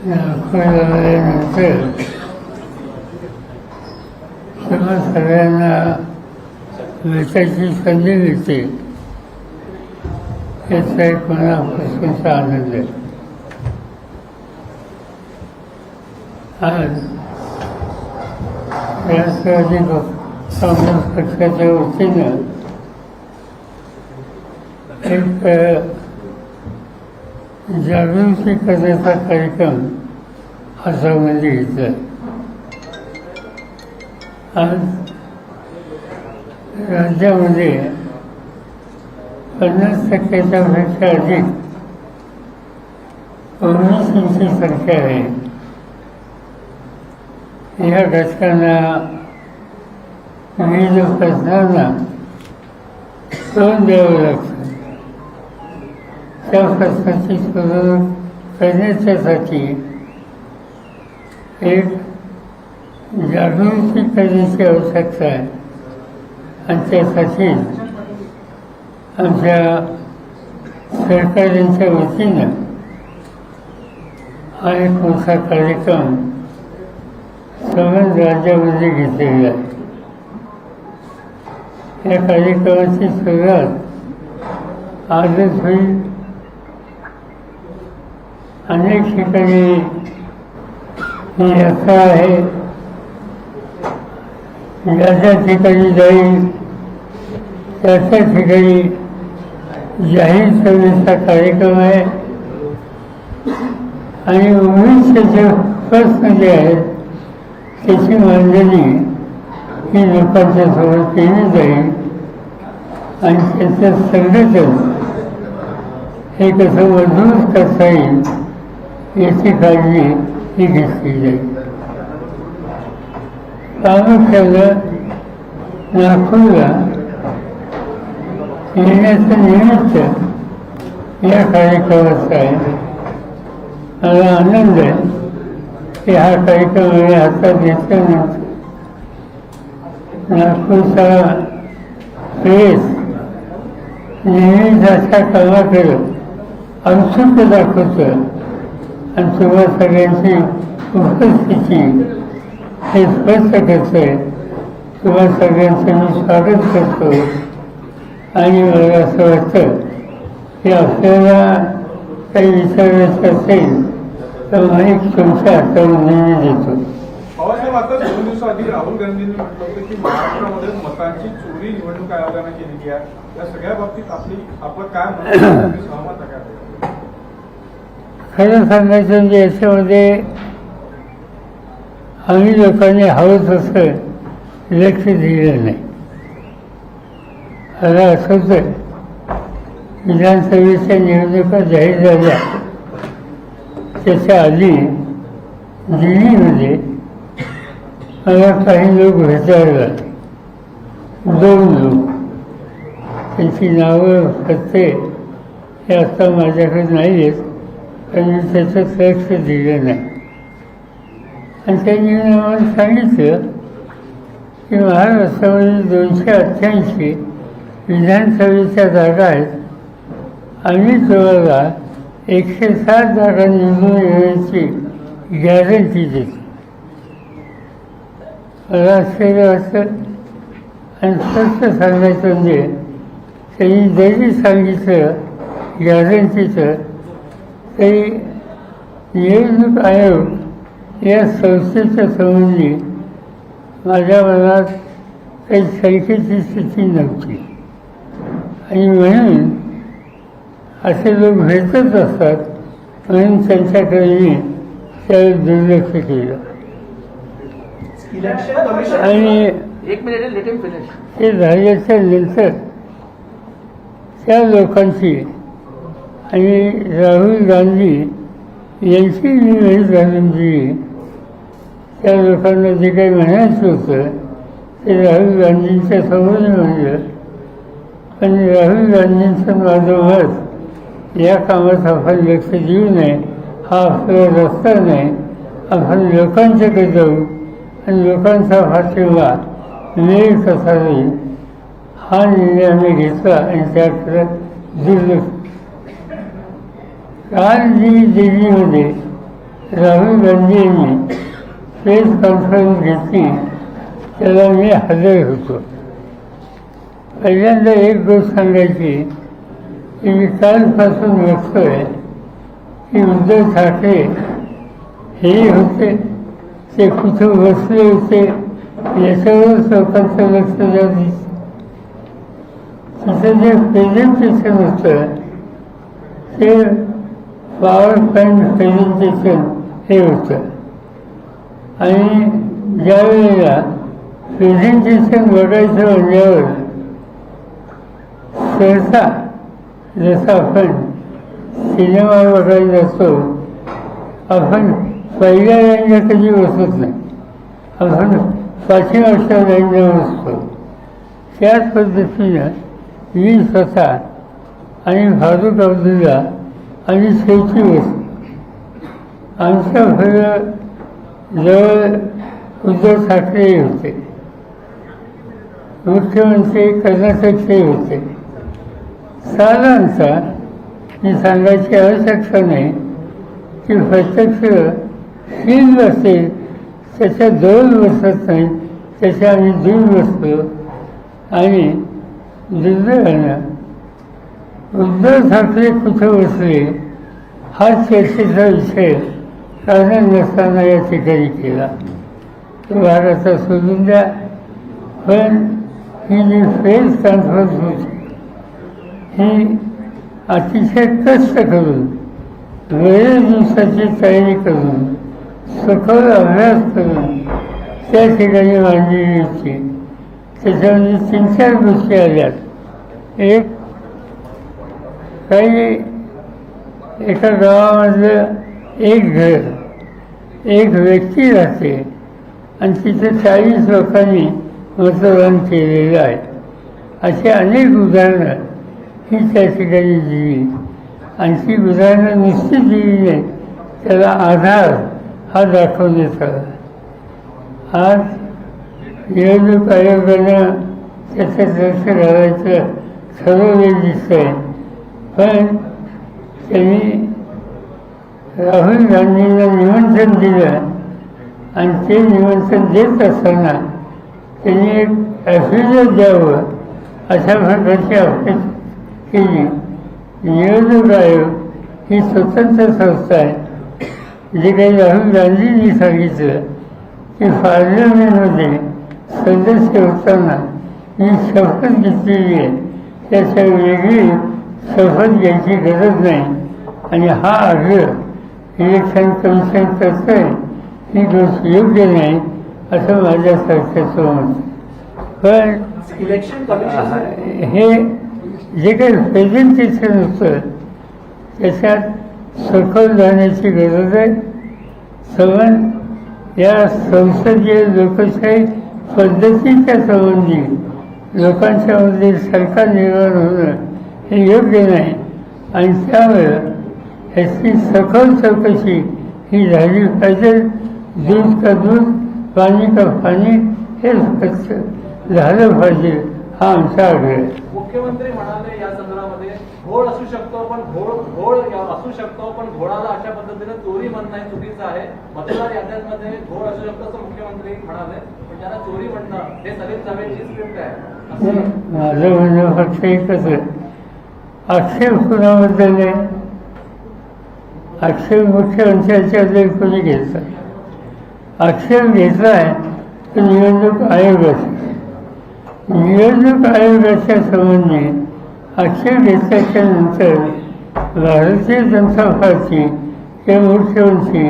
दाखवल्यानंतर तेव्हा सगळ्यांना भेटायची संधी मिळते याचा एक मनापासूनचा आनंद आहे आज राष्ट्रवादी काँग्रेस पक्षाच्या वतीनं एक अ, जागृती करण्याचा कार्यक्रम आसाममध्ये म्हणजे घेतला आज राज्यामध्ये पन्नास टक्क्याच्या पेक्षा अधिक ओबीसीची संख्या आहे. या घटकांना विविध प्रश्नांना तोंड द्यावं लागतं. त्या प्रश्नाची सोडवणूक करण्याच्यासाठी एक जागृती करण्याची आवश्यकता आहे आणि त्यासाठी आमच्या सरकारांच्या वतीनं हा एक मोठा कार्यक्रम सर्व राज्यामध्ये घेतलेला आहे. या कार्यक्रमाची सुरुवात आजच होईल. अनेक ठिकाणी यात्रा आहे ज्या ज्या ठिकाणी जाईल त्या त्या ठिकाणी जाहीर सभेचा कार्यक्रम आहे. आणि ओबीसीचे जे प्रश्न जे आहेत त्याची मांडणी ही लोकांच्या सोबत केली जाईल. आणि त्याचं संघटन हे कसं मजबूत करता येईल याची काळजी ही घेतली जाईल प्रामुख्यानं नागपूरला येण्याचं निमित्त या कार्यक्रमाचं आहे मला आनंद आहे की हा कार्यक्रम मी हातात घेतल्यानंतर नागपूरचा प्रेस नेहमीच अशा कामाकडे अंशुद्ध दाखवतं आणि तुम्हा सगळ्यांची उपस्थिती हे स्पष्ट करतोय तुम्हा सगळ्यांचं मी स्वागत करतो. आणि मला असं वाटतं की आपल्याला काही विचारायचं असेल तर माईक तुमच्या हातावर नेहमी देतो. आता दोन दिवसाआधी राहुल गांधींनी म्हटलं होतं की महाराष्ट्रामध्ये मतांची चोरी निवडणूक आयोगाने केलेली आहे. या सगळ्या बाबतीत आपली आपण काय सहमत आहे खरं सांगायचं म्हणजे याच्यामध्ये आम्ही लोकांनी हवं तसं लक्ष दिलं नाही. आता असं होतं विधानसभेच्या निवडणुका जाहीर झाल्या. त्याच्या आधी दिल्लीमध्ये मला काही लोक भेटायला दोन लोक. त्यांची नावं पत्ते हे आता माझ्याकडे नाही आहेत त्यांनी त्याचं लक्ष दिलं नाही आणि त्यांनी आम्हाला सांगितलं की महाराष्ट्रामध्ये दोनशे अठ्ठ्याऐंशी विधानसभेच्या जागा आहेत आम्ही तुम्हाला एकशे सात जागा निवडून येण्याची गॅरंटी देतो. मला आश्चर्य वाटतं आणि स्पष्ट सांगायचं म्हणजे त्यांनी जरी सांगितलं गॅरंटीचं तरी निवडणूक आयोग या संस्थेच्या संबंधी माझ्या मनात काही शंकेची स्थिती नव्हती. आणि म्हणून असे लोक भेटत असतात म्हणून त्यांच्याकडे मी त्यावेळी दुर्लक्ष केलं. आणि ते झाल्याच्यानंतर त्या लोकांची आणि राहुल गांधी यांची मी वेळ घालून दिली. त्या लोकांना जे काही म्हणायचं होतं ते राहुल गांधींच्या समोर म्हणलं पण राहुल गांधींचं माझं मत या कामात आपण लक्ष देऊ नये हा आपला रस्ता नाही. आपण लोकांच्याकडे जाऊ आणि लोकांचा पाठिंबा मिळेल कसा होईल हा निर्णय आम्ही घेतला आणि त्याकडे दुर्लक्ष काल जी दिल्लीमध्ये राहुल गांधी यांनी प्रेस कॉन्फरन्स घेतली. त्याला मी हजर होतो. पहिल्यांदा एक गोष्ट सांगायची की मी कालपासून बघतोय की उद्धव ठाकरे हे होते ते कुठं बसले होते याच्यावर लोकांचं लक्ष झाली तसं तिथं जे प्रेझेंटेशन होतं ते पॉवर पॉईंट प्रेझेंटेशन हे होतं. आणि ज्या वेळेला प्रेझेंटेशन बघायचं म्हणल्यावर सहसा जसं आपण सिनेमा बघायला जातो आपण पहिल्या लाईनला कधी बसत नाही. आपण पाठीमागच्या लाईनला बसतो. त्याच पद्धतीनं मी स्वतः आणि फारुख अब्दुल्ला आणि शेवटी वस्तू आमच्या घरा जवळ उद्धव ठाकरे होते. मुख्यमंत्री कर्नाटकचे होते. साधारणतः मी सांगायची आवश्यकता नाही की प्रत्यक्ष तीन असेल त्याच्या दोन बसत नाही त्याच्या आम्ही दूर बसतो आणि दुर्दैवानं उद्धव ठाकरे कुठं बसले हा चर्चेचा विषय कारण नसताना या ठिकाणी केला. तो भारताचा सोडून द्या पण ही जी फेस कॉन्फरन्स होती. ही अतिशय कष्ट करून वेळेस दिवसाची तयारी करून सखोल अभ्यास करून त्या ठिकाणी मांडलेली होती. त्याच्यामध्ये तीन चार गोष्टी आल्यात. एक काही एका गावामधलं एक घर एक व्यक्ती राहते आणि तिथे चाळीस लोकांनी मतदान केलेलं आहे. अशी अनेक उदाहरणं ही त्या ठिकाणी दिली आणि ती उदाहरणं निश्चित दिली नाही त्याला आधार हा दाखवण्यात आला आज निवडणूक आयोगानं त्याचं लक्ष घालायचं ठरवले दिसतं आहे पण त्यांनी राहुल गांधींना निमंत्रण दिलं आणि ते निमंत्रण देत असताना त्यांनी एक ॲफिडेविट द्यावं अशा प्रकारची अपेक्षा केली. निवडणूक आयोग ही स्वतंत्र संस्था आहे. जे काही राहुल गांधींनी सांगितलं की पार्लमेंटमध्ये सदस्य होताना ही शपथ घेतलेली आहे. त्याच्या वेगळी शपथ घ्यायची गरज नाही. आणि हा आग्रह इलेक्शन कमिशन करतं आहे ही गोष्ट योग्य नाही असं माझ्यासारख्याचं मत. पण हे जे काही प्रेझेंटेशन होतं त्याच्यात सखोल जाण्याची गरज आहे. सवन या संसदीय लोकशाही पद्धतीच्या संबंधी लोकांच्यामध्ये सरकार निर्माण होणं हे योग्य नाही. आणि त्यामुळं ह्याची सखोल चौकशी ही झाली पाहिजे. दूध का दूध पाणी का पाणी हे स्वच्छ झालं पाहिजे हा आमचा आग्रह. मुख्यमंत्री म्हणाले या संदर्भामध्ये घोळ असू शकतो पण घोळ घोळ असू शकतो पण घोळाला अशा पद्धतीने चोरी म्हणणं हे चुकीचं आहे. मतदार याद्यांमध्ये घोळ असू शकतो असं मुख्यमंत्री म्हणाले पण त्याला चोरी म्हणणं हे सलीम साहेबांची स्क्रिप्ट आहे. माझं म्हणणं फक्त एकच आहे. आक्षेप कुणाबद्दल अक्षय आक्षेप मुख्यमंत्र्यांच्याबद्दल कोणी घेतला आक्षेप घेतला आहे तो निवडणूक आयोगाचा निवडणूक आयोगाच्या संबंधी आक्षेप घेतल्याच्या नंतर भारतीय जनता पार्टी हे मुख्यमंत्री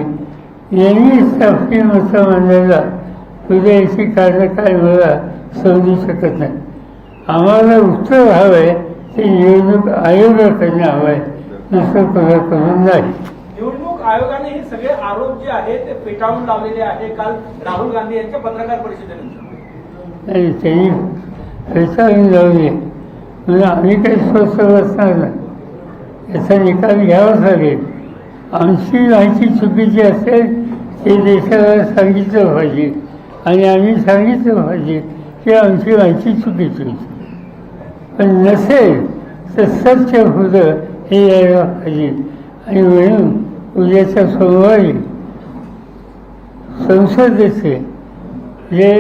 यांनीच आपली मतं मांडायला तुझ्या याची कारणं काय मला समजू शकत नाही. आम्हाला उत्तर हवं आहे ते निवडणूक आयोगाकडनं हवं आहे दुसरं कोणाकडून नाही निवडणूक आयोगाने हे सगळे आरोप जे आहेत ते फेटाळून लावलेले आहे काल राहुल गांधी यांच्या पत्रकार परिषदेनंतर. त्यांनी फेटाळून लावली. म्हणजे आम्ही काही स्वस्त बसणार नाही. याचा निकाल घ्यावाच लागेल. आमची माहिती चुकीची असेल ते देशाला सांगितलं पाहिजे. आणि आम्ही सांगितलं पाहिजे की आमची माहिती चुकीची होती पण नसेल तर सत्य होतं हे यायला पाहिजे. आणि म्हणून उद्याच्या सोमवारी संसदेचे जे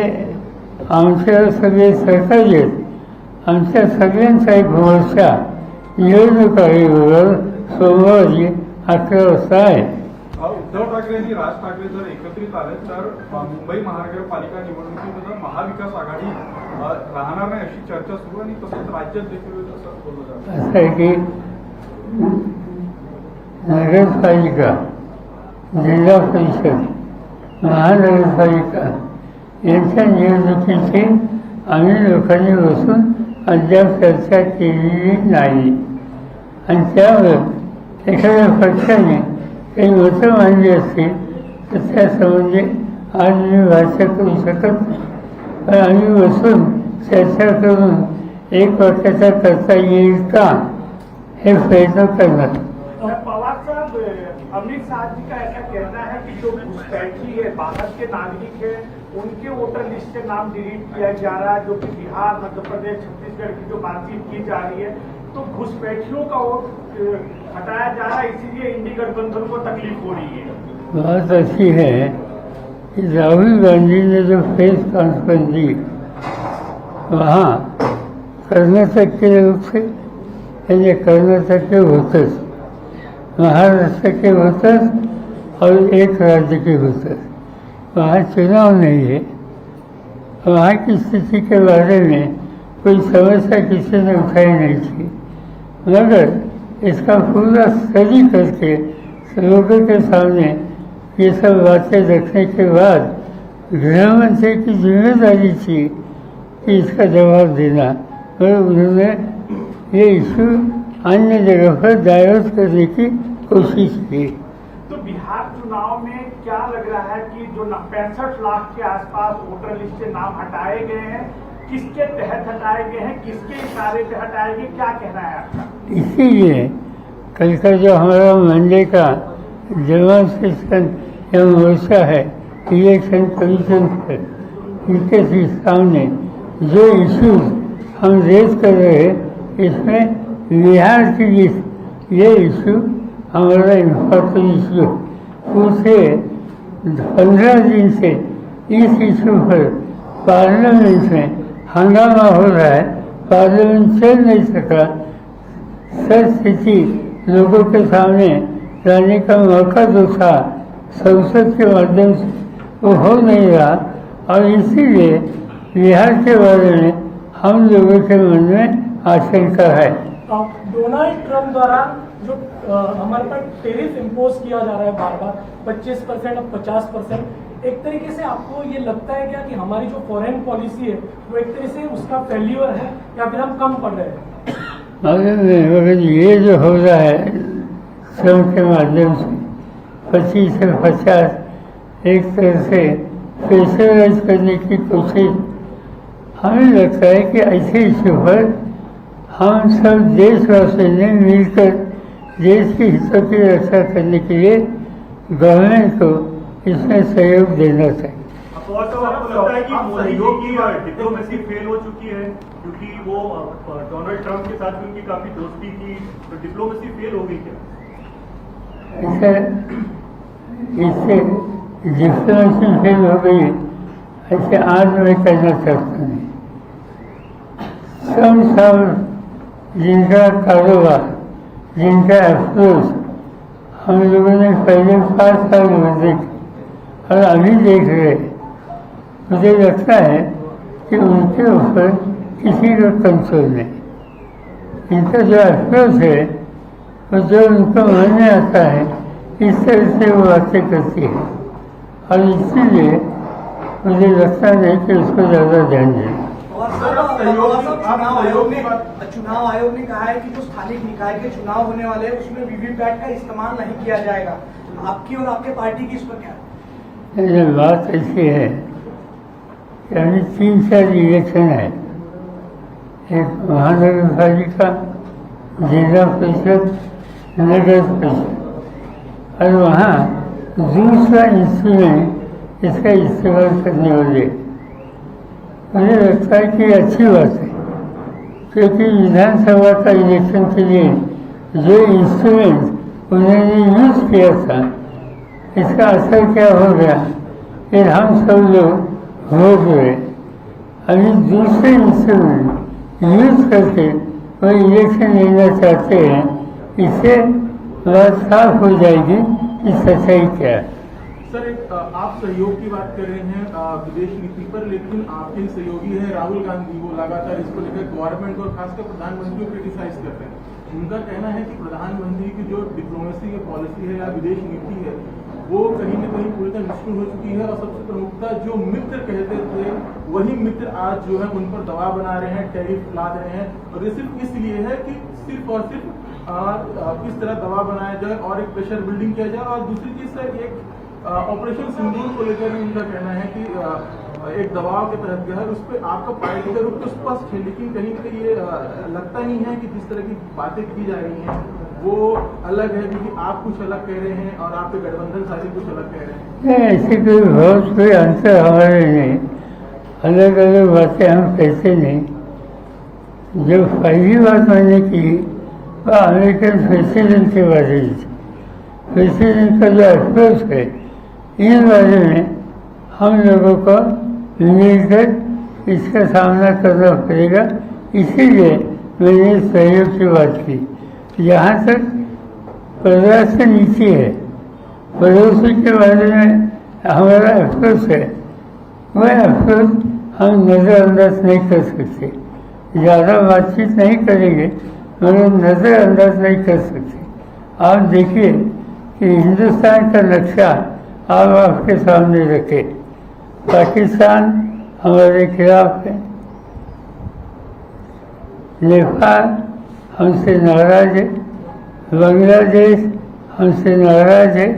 आमच्या सगळे सरकारी आहेत आमच्या सगळ्यांचा एक मोर्चा निवडणूक आयोगावर सोमवारी अकरा वाजता आहे. उद्धव ठाकरेंनी राज ठाकरे जर एकत्रित आले तर मुंबई महानगरपालिका निवडणुकीमध्ये महाविकास आघाडी राहणार नाही अशी चर्चा सुरू आणि तसंच राज्यात देखील असं बोललं असं आहे की नगरपालिका जिल्हा परिषद महानगरपालिका यांच्या निवडणुकीची आम्ही लोकांनी बसून अद्याप चर्चा केलेली नाही. आणि त्यावर एखाद्या पक्षाने काही मतं मांडली असतील तर त्यासंबंधी आज मी भाष्य करू शकत नाही. पण आम्ही बसून चर्चा करून एक वाक्याचा करता येईल का हे प्रयत्न करणार अमित शाह जी का ऐसा कहना है कि जो घुसपैठी है बाहर के नागरिक है उनके वोटर लिस्ट से नाम डिलीट किया जा रहा है जो कि बिहार मध्य प्रदेश छत्तीसगढ़ की जो बातचीत की जा रही है। तो घुसपैठियों का वोट हटाया जा रहा है इसीलिए इंडी गठबंधन को तकलीफ़ हो रही है। बात ऐसी है। कि राहुल गांधी ने जो प्रेस कॉन्फ्रेंस दी वहाँ कर्नाटक के लोग थे यानी म्हणजे कर्नाटक के वोटर्स महाराष्ट्र के वोटर्स और एक राज्य के वोटर्स वहाँ चुनाव नहीं है वहाँ की स्थिति के बारे में कोई समस्या किसी ने उठाई नहीं थी मगर इसका पूरा स्टडी करके लोगों के सामने ये सब बातें रखने के बाद गृह मंत्री की जिम्मेदारी थी कि इसका जवाब देना. मगर उन्होंने ये इशू अन्य जगह पर डाइवर्ट करने की कोशिश की तो बिहार चुनाव में क्या लग रहा है कि जो पैंसठ लाख के आसपास वोटर लिस्ट से नाम हटाए गए हैं किसके तहत हटाए गए हैं किसके इशारे पे हटाए गए क्या कहना है आपका? इसीलिए कल का जो हमारा मंडे का डेमोन्स्ट्रेशन या मोर्चा है इलेक्शन कमीशन है। इनके सामने जो इश्यूज हम रेज कर रहे हैं इसमें बिहार की लिस्ट ये इशू हमारा इम्पोर्टेंट इशू उसे पंद्रह दिन से इस इशू पर पार्लियामेंट में हंगामा हो रहा है। पार्लियामेंट चल नहीं सका। सर स्थिति लोगों के सामने लाने का मौका जो था। संसद के माध्यम से वो हो नहीं रहा और इसीलिए बिहार के बारे में हम लोगों के मन में आशंका है। डोनाल्ड ट्रंप द्वारा जो हमारे पर टेरिफ इम्पोज किया जा रहा है बार बार 25 परसेंट और 50 परसेंट एक तरीके से आपको ये लगता है क्या कि हमारी जो फॉरेन पॉलिसी है वो एक तरीके से उसका फेल्यूर है या फिर हम कम पड़ रहे हैं? मगर ये जो हो रहा है श्रम के माध्यम से पच्चीस से पचास एक तरह से प्रेशराइज करने की कोशिश। हमें लगता है कि ऐसे इशू पर हम सब देशवासियों ने मिलकर देश के हितों की रक्षा करने के लिए गवर्नमेंट को इसमें सहयोग देना चाहिए। और तो आपको लगता है कि मोदी की डिप्लोमेसी फेल हो चुकी है क्योंकि वो डोनाल्ड ट्रंप के साथ भी उनकी काफ़ी दोस्ती थी तो डिप्लोमेसी फेल हो गई क्या? ऐसे इससे डिप्लोमेसी फेल हो गई, ऐसे आज मैं कहना चाहता हूँ सब सब जिनका कारोबार, जिनका अफसोस, हम लोगों ने पहले पाँच साल में देखे, और अभी देख रहे। मुझे लगता है कि उनके ऊपर किसी का कंट्रोल नहीं इनका जो अफसोस है, वो जो उनको मन में आता है इस तरह से वो बातें करती है। और इसीलिए मुझे लगता नहीं कि उसको ज़्यादा ध्यान देना आप चुनाव आयोग ने बात- चुनाव आयोग ने कहा है कि जो स्थानिक निकाय के चुनाव होने वाले हैं उसमें वीवीपैट का इस्तेमाल नहीं किया जाएगा। आपकी और आपके पार्टी की इस पर क्या? बात ऐसी है कि अभी तीन चार इलेक्शन है। एक महानगर पालिका जिला परिषद नगर परिषद। और वहाँ दूसरा इंस्ट्रूमेंट इसका इस्तेमाल करने वाले। मुझे लगता है कि अच्छी बात है क्योंकि विधानसभा का इलेक्शन के लिए जो इंस्ट्रूमेंट उन्होंने यूज किया था इसका असर क्या हो गया? कि हम सब लोग हो रहे अभी दूसरे इंस्ट्रूमेंट यूज करके वो इलेक्शन लेना चाहते हैं इसे बात साफ़ हो जाएगी कि सच्चाई क्या है। सर, एक आप सहयोग की बात कर रहे हैं विदेश नीति पर लेकिन आपके सहयोगी हैं राहुल गांधी। वो लगातार इसको लेकर गवर्नमेंट और खासकर प्रधानमंत्री को क्रिटिसाइज कर रहे हैं। उनका कहना है कि प्रधानमंत्री की जो डिप्लोमेसी की पॉलिसी है या विदेश नीति है, वो कहीं न कहीं पूरी तरह निष्ठुर हो चुकी है। और सबसे प्रमुखता जो मित्र कहते थे, वही मित्र आज जो है उन पर दबाव बना रहे हैं टैरिफ ला रहे हैं। और ये सिर्फ़ इसलिए है कि सिर्फ़ और सिर्फ़ किस तरह दवा बनाया जाए और एक प्रेशर बिल्डिंग किया जाए और दूसरी चीज सर एक ऑपरेशन सिंदूर को लेकर भी उनका कहना है कि एक दबाव के तहत गया है उस पर आपका पार्टी का रुख तो स्पष्ट है लेकिन कहीं ना कहीं ये लगता नहीं है कि जिस तरह की बातें की जा रही हैं वो अलग है क्योंकि आप कुछ अलग कह रहे हैं और आपके गठबंधन साथी कुछ अलग कह रहे हैं। ऐसी कोई बहुत कोई अंतर हमारे नहीं। अलग अलग बातें हम कहते नहीं। जो पहली बात मैंने की अमेरिकन प्रेसिडेंट के बारे में प्रेसिडेंट का जो अप्रोच है, इन बारे में हम लोगों को मिलकर इसका सामना करना पड़ेगा। इसीलिए मैंने सहयोग की बात की। जहाँ तक परराष्ट्र नीति है। पड़ोसी के बारे में हमारा अफसोस है। वह अफसोस हम नज़रअंदाज नहीं कर सकते। ज़्यादा बातचीत नहीं करेंगे। मगर नज़रअंदाज नहीं कर सकते। आप देखिए कि हिंदुस्तान का नक्शा आप आपके सामने रखे। पाकिस्तान हमारे खिलाफ है। नेपाल हमसे नाराज़ है। बांग्लादेश हमसे नाराज़ है।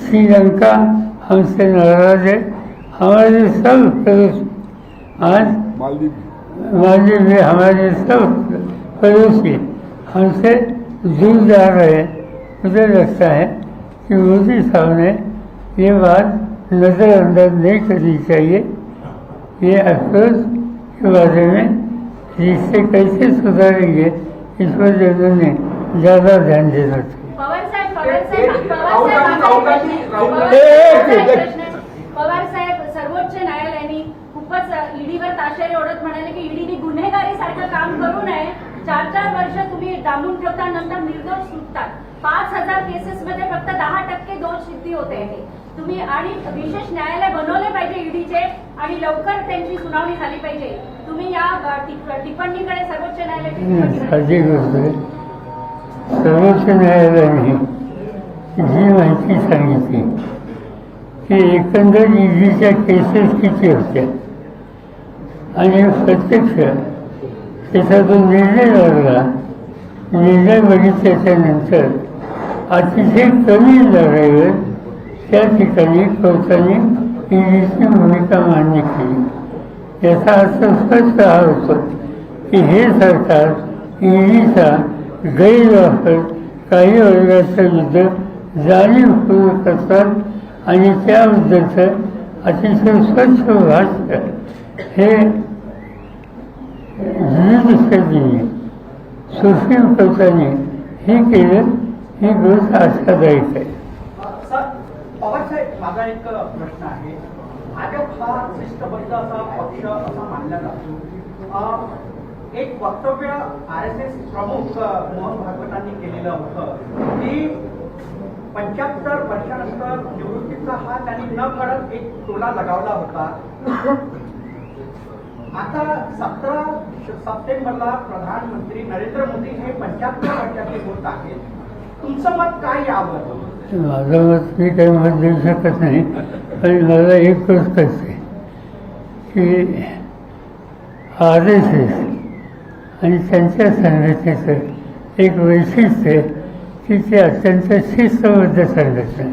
श्रीलंका हमसे नाराज़ है। हमारे सब पड़ोस आज मालदीव में हमारे सब पड़ोसी हमसे दूर जा रहे हैं। मुझे लगता है कि मोदी साहब ने ये बात नज़रअंदाज नहीं करनी चाहिए। ये अफसोस के बारे में रिश्ते कैसे सुधारेंगे इस पर उन्होंने ज़्यादा ध्यान देना चाहिए। पवार साहेब पवार सर्वोच्च न्यायालयाने खूपच ईडीवर ताशेरे ओढत म्हणाले की ईडीने गुन्हेगारी सारखं काम करू नये. चार चार वर्ष तुम्ही डांबून ठेवता नंतर निर्दोष सुटतात पाच हजार केसेस मध्ये फक्त दहा टक्के दोष सिद्धी होते आहे तुम्ही आणि विशेष न्यायालय बनवले पाहिजे ईडीचे आणि लवकर त्यांची सुनावणी झाली पाहिजे. तुम्ही या टिप्पणीकडे सर्वोच्च न्यायालयाची सर्वोच्च न्यायालयाने जी माहिती सांगितली की एकंदर ईडीच्या केसेस किती होत्या? आणि प्रत्यक्ष त्याच्यातून निर्णय लागला. निर्णय म्हणजे बघितल्याच्यानंतर अतिशय कमी लढाईवर त्या ठिकाणी कोर्टाने इंग्लिशची भूमिका मान्य केली याचा अर्थ स्पष्ट हा होतो की हे सरकार इंग्लिशचा गैरवापर काही वर्गाच्या विरुद्ध जाणीवपूर्वक करतात आणि त्याबद्दलचं अतिशय स्वच्छ भाष्य हे विविध सदनी सुप्रीम हे केलं ही गोष्ट आशादायक आहे माझा एक प्रश्न आहे. भाजप हा शिस्तबद्ध असा पक्ष असा मानला जातो. एक वक्तव्य आर एस एस प्रमुख मोहन भागवतांनी केलेलं होतं. की पंच्याहत्तर वर्षानंतर निवृत्तीचा हा त्यांनी न करत एक टोला लगावला होता. आता सतरा सप्टेंबरला प्रधानमंत्री नरेंद्र मोदी हे पंच्याहत्तर वर्षाचे होत आहेत. तुमचं मत काय यावं? माझं मत मी काही मत देऊ शकत नाही पण मला एक गोष्ट कळते की आर एस एस आणि त्यांच्या संघटनेचं एक वैशिष्ट्य आहे की ते अत्यंत शिस्तबद्ध संघटना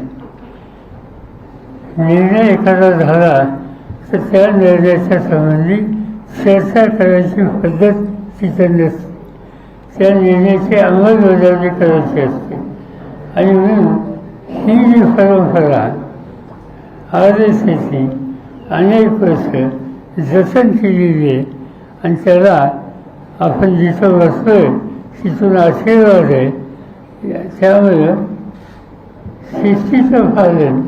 निर्णय एखादा झाला तर त्या निर्णयाच्या संबंधी चर्चा करायची पद्धत तिथे नसते त्या निर्णयाची अंमलबजावणी करायची असते. आणि म्हणून ही जी परंपरा आर एस अनेक वर्ष जतन केलेली आहे आणि त्याला आपण जिथं बसतोय तिथून आशीर्वाद आहे. त्यामुळं शिस्तीचं पालन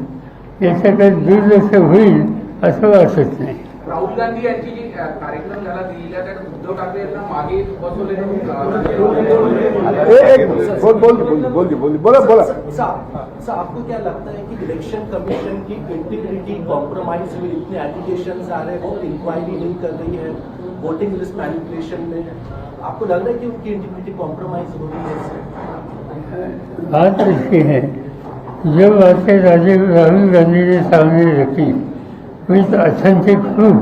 याच्याकडे दुर्लक्ष होईल असं वाटत नाही. राहुल गांधी यांची कार्यक्रम झाला दिल्लीला त्यात उद्धव ठाकरे यांना मागे बसवले बोल बोल बोल बोल बोल बोला बोला सर आपको क्या लगता है कि इलेक्शन कमीशन की इंटीग्रिटी कॉम्प्रोमाइज हुई इतने एलिगेशन आ रहे हैं? वो इंक्वायरी नहीं कर रही है। वोटिंग लिस्ट मैनिपुलेशन में आपको लग रहा है कि उनकी इंटीग्रिटी कॉम्प्रोमाइज हो रही है? बात ऐसी है। जो बातें राजीव राहुल गांधी ने सामने रखी विथ ऑथेंटिक प्रूफ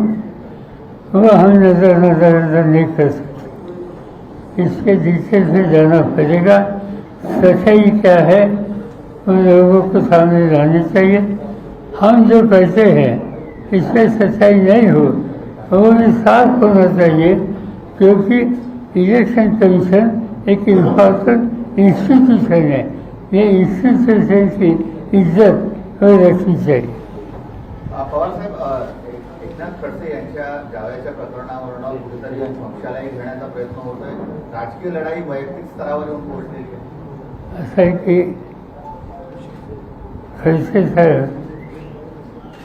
वो हम नज़र नज़र अंदर नहीं कर सकते इसके डिटेल से जाना पड़ेगा। सच्चाई क्या है? उन लोगों को सामने लानी चाहिए। हम जो कहते हैं, इसमें सच्चाई नहीं हो तो वो भी साफ़ होना चाहिए, क्योंकि इलेक्शन कमीशन एक इंपॉर्टेंट इंस्टीट्यूशन है। ये इंस्टीट्यूशन की इज़्ज़त रखनी चाहिए। एकनाथ खडसे यांच्या जावयाच्या प्रकरणावरून कुठेतरी पक्षालाही घेण्याचा प्रयत्न होतोय. राजकीय लढाई वैयक्तिक स्तरावर येऊन पोहोचलेली आहे. असं आहे की खडसे साहेब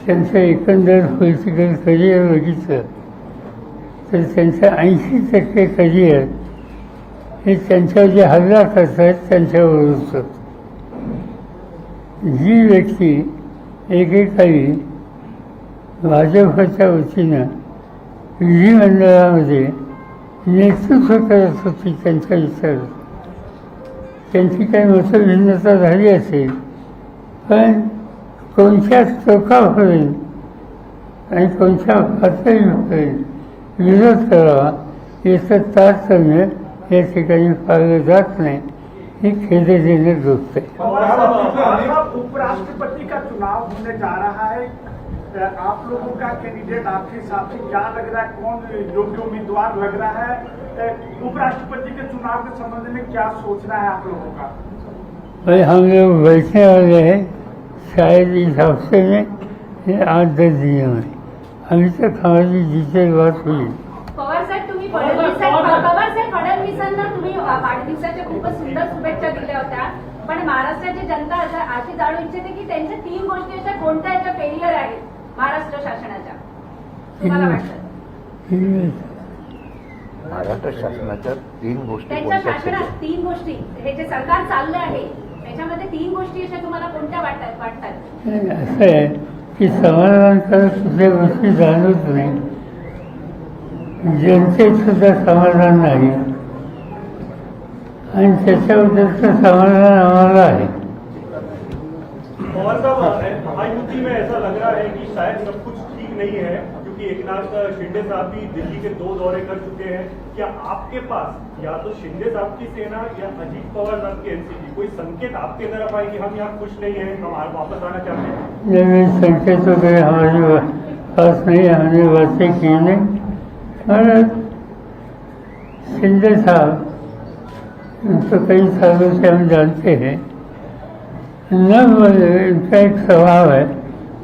त्यांचं एकंदर पॉलिटिकल करिअर बघितलं तर त्यांचं ऐंशी टक्के करिअर हे त्यांच्यावर जे हल्ला करतात त्यांच्यावर होतं जी व्यक्ती एकेकाळी भाजपच्या वतीनं विधिमंडळामध्ये नेतृत्व करत होती त्यांच्या विचार त्यांची काही मतभिन्नता झाली असेल पण कोणत्या टोकापर्यंत आणि कोणत्या पातळीपर्यंत विरोध करावा याचं तारतम्य या ठिकाणी पाळलं जात नाही ही खेदजनक गोष्ट आहे. साहब, उपराष्ट्रपति का चुनाव होने जा रहा है? आप लोगों का कैंडिडेट आपके हिसाब से क्या लग रहा है? कौन योग्य उम्मीदवार लग रहा है? उपराष्ट्रपति के चुनाव के संबंध में क्या सोचना है आप लोगों का? भाई हम लोग बैठने वाले हैं। शायद इस हफ्ते में या आठ दस दिनों में अभी तक हमारी डिटेल बात हुई। पवार साहेब तुम्ही फडणवीसांना पवार साहेब. फडणवीसांना तुम्ही वाढदिवसाच्या खूपच सुंदर शुभेच्छा दिल्या होत्या. पण महाराष्ट्राची जनता अशा अशी जाणू इच्छिते की त्यांच्या तीन गोष्टी अशा कोणत्या याच्या फेलियर आहेत? महाराष्ट्र शासनाच्या. तुम्हाला वाटतं? महाराष्ट्र शासनाच्या तीन गोष्टी त्यांच्या कोणत्या शासनात तीन गोष्टी. हे जे सरकार चाललं आहे त्याच्यामध्ये तीन गोष्टी अशा तुम्हाला कोणत्या वाटतात वाटतात? नाही, असं आहे की समाधानकारक कुठल्या गोष्टी जाणवत नाही. जनतेत सुद्धा समाधान नाही. आणि त्याच्याबद्दलचं समाधान आम्हाला आहे. पवार में ऐसा लग रहा है कि शायद सब कुछ ठीक नहीं है, क्योंकि एकनाथ शिंदे साहब भी दिल्ली के दो दौरे कर चुके हैं। क्या आपके पास या तो शिंदे साहब की सेना या अजीत पवार साहब की एनसीपी? कोई संकेत आपके तरफ़ आए कि हम यहाँ खुश नहीं हैं, हम वापस आना चाहते हैं? संकेत वगैरह हमारे पास नहीं हमने बातें किए नहीं। शिंदे साहब उनको कई सालों से हम जानते हैं। न इनका एक स्वभाव है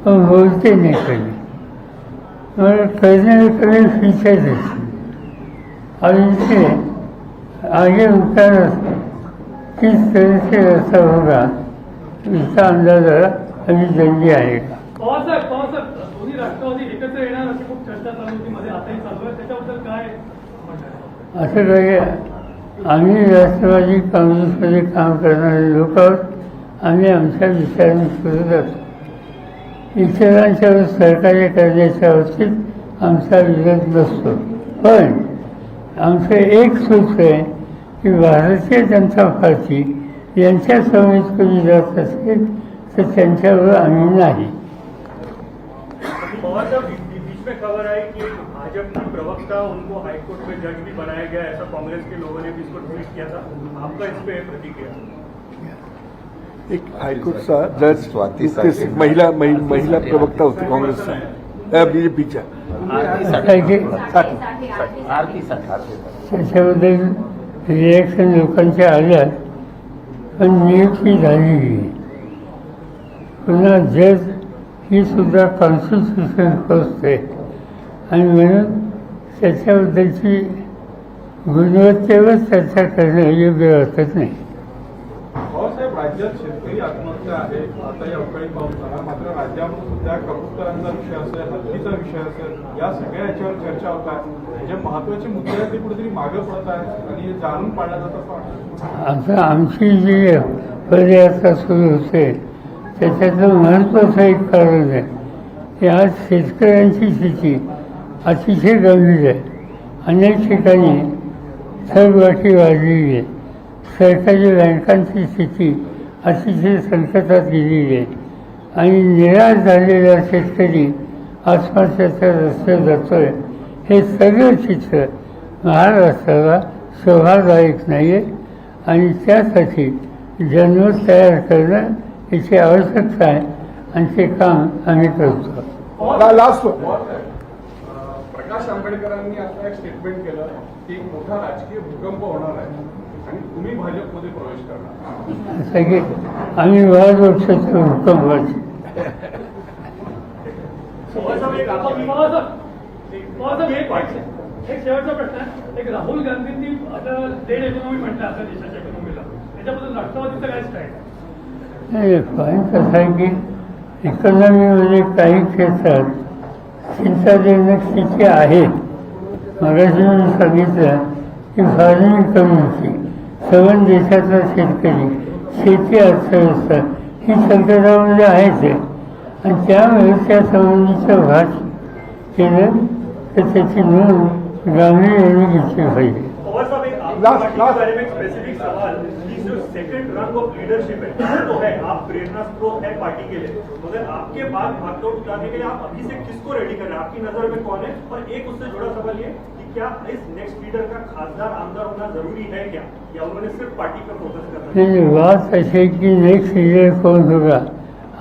वो बोलते नहीं कभी और करने में कभी पीछे देते और इनसे आगे उनका किस तरह से रास्ता होगा इसका अंदाजा आताही चालू आहे. म्हणताय असं काही आम्ही राष्ट्रवादी काँग्रेसमध्ये काम करणारे लोक आहोत. आम्ही आमच्या विचाराने पुढे इतरांच्या सरकारी कायद्याच्या बाबतीत आमचा विरोध नसतो. पण आमचं एक सूत्र आहे की भारतीय जनता पार्टी यांच्या समेत कोणी जात असेल तर त्यांच्यावर आम्ही नाही. खबर आई कि भाजपा प्रवक्ता उनको हाईकोर्ट में जज भी बनाया गया ऐसा कांग्रेस के लोगों ने भी इसको ट्वीट किया था। आपका इस पे प्रतिक्रिया? एक हायकोर्टचा जज नुकतेच. महिला महि- महिला प्रवक्ता होती काँग्रेसचा. बीजेपीच्या. साठी- साठी. त्याच्याबद्दल रिॲक्शन लोकांच्या आल्या पण नियुक्ती झालेली आहे. पुन्हा जज ही सुद्धा कॉन्स्टिट्युशन आहे. आणि म्हणून त्याच्याबद्दलची गुणवत्तेवर चर्चा करणं योग्य वाटत नाही. राज्यात शेतकरी आत्महत्या आहे. आता या अवकाळी पाऊस झाला मात्र राज्यामध्ये सुद्धा कबूतरांचा विषय असेल हत्तीचा विषय असेल या सगळ्या याच्यावर चर्चा होत आहे. जे महत्त्वाचे मुद्दे आहेत ते कुठेतरी मागे पडत आहेत आणि हे जाणून पाळल्या जात असं आता आमची जी पदयात्रा सुरू होते त्याच्यातलं महत्वाचं एक कारण आहे की आज शेतकऱ्यांची स्थिती अतिशय गंभीर आहे. अनेक ठिकाणी थरवाटी वाढलेली आहे. सरकारी बँकांची स्थिती अतिशय संकटात गेलेली आहे. आणि निराश झालेला शेतकरी आत्महत्याच्या रस्त्यावर जातोय. हे सगळं चित्र महाराष्ट्राला शोभादायक नाही आहे आणि त्यासाठी जनमत तयार करणं याची आवश्यकता आहे. आणि ते काम आम्ही करतो. लास्ट प्रकाश आंबेडकरांनी आता एक स्टेटमेंट केलं की मोठा राजकीय भूकंप होणार आहे. आणि तुम्ही भाजपमध्ये प्रवेश करणार. आम्ही वाद वृक्षाचे हुकमाचे पवारसाहेब, एक शेवटचा प्रश्न आहे. एक राहुल गांधींनी आता डेड इकॉनॉमी म्हटलं आता देशाच्या इकॉनॉमीला त्याच्याबद्दल राष्ट्रवादीचं काय नाही पॉईंट कसं आहे की इकॉनॉमीमध्ये काही क्षेत्रात चिंताजनक स्थिती आहे मगाशी मी सांगितलं की फार्मिंग कम्युनिटी सवन देशातला शेतकरी शेती अर्थव्यवस्था ही संकटामध्ये आहेच आहे. आणि त्यामुळे त्या संबंधीचं भाष केलं तर त्याची नोंद गांभीर्याने घेतली पाहिजे. लास्ट लास्ट जो सेकंड रंग ऑफ लीडरशिप है तो है आप प्रेरणा स्रोत है पार्टी के लिए. मगर आपके बाद भागदौड़ के लिए आप अभी से किसको रेडी कर रहे हैं? आपकी नजर में कौन है? और एक उससे जुड़ा सवाल ये क्या इस नेक्स्ट लीडर का खासदार आमदार होना ज़रूरी है क्या? या उन्होंने सिर्फ़ पार्टी पर फोकस करना नहीं, बात ऐसे है कि नेक्स्ट लीडर कौन होगा?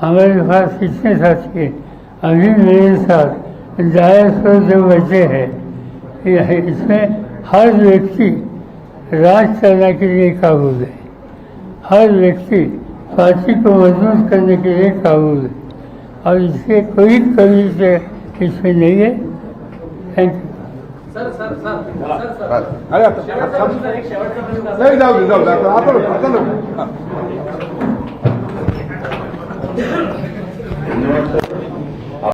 हमारे पास इतने साथी अभी मेरे साथ सौ जो बच्चे हैं इसमें हर व्यक्ति राज करने के लिए काबुल है। हर व्यक्ति पार्टी को मज़बूत करने के लिए काबुल है। और इससे कोई कमी से इसमें नहीं है। थैंक यू अरे नाही जाऊ दे जाऊ दे नको. हा.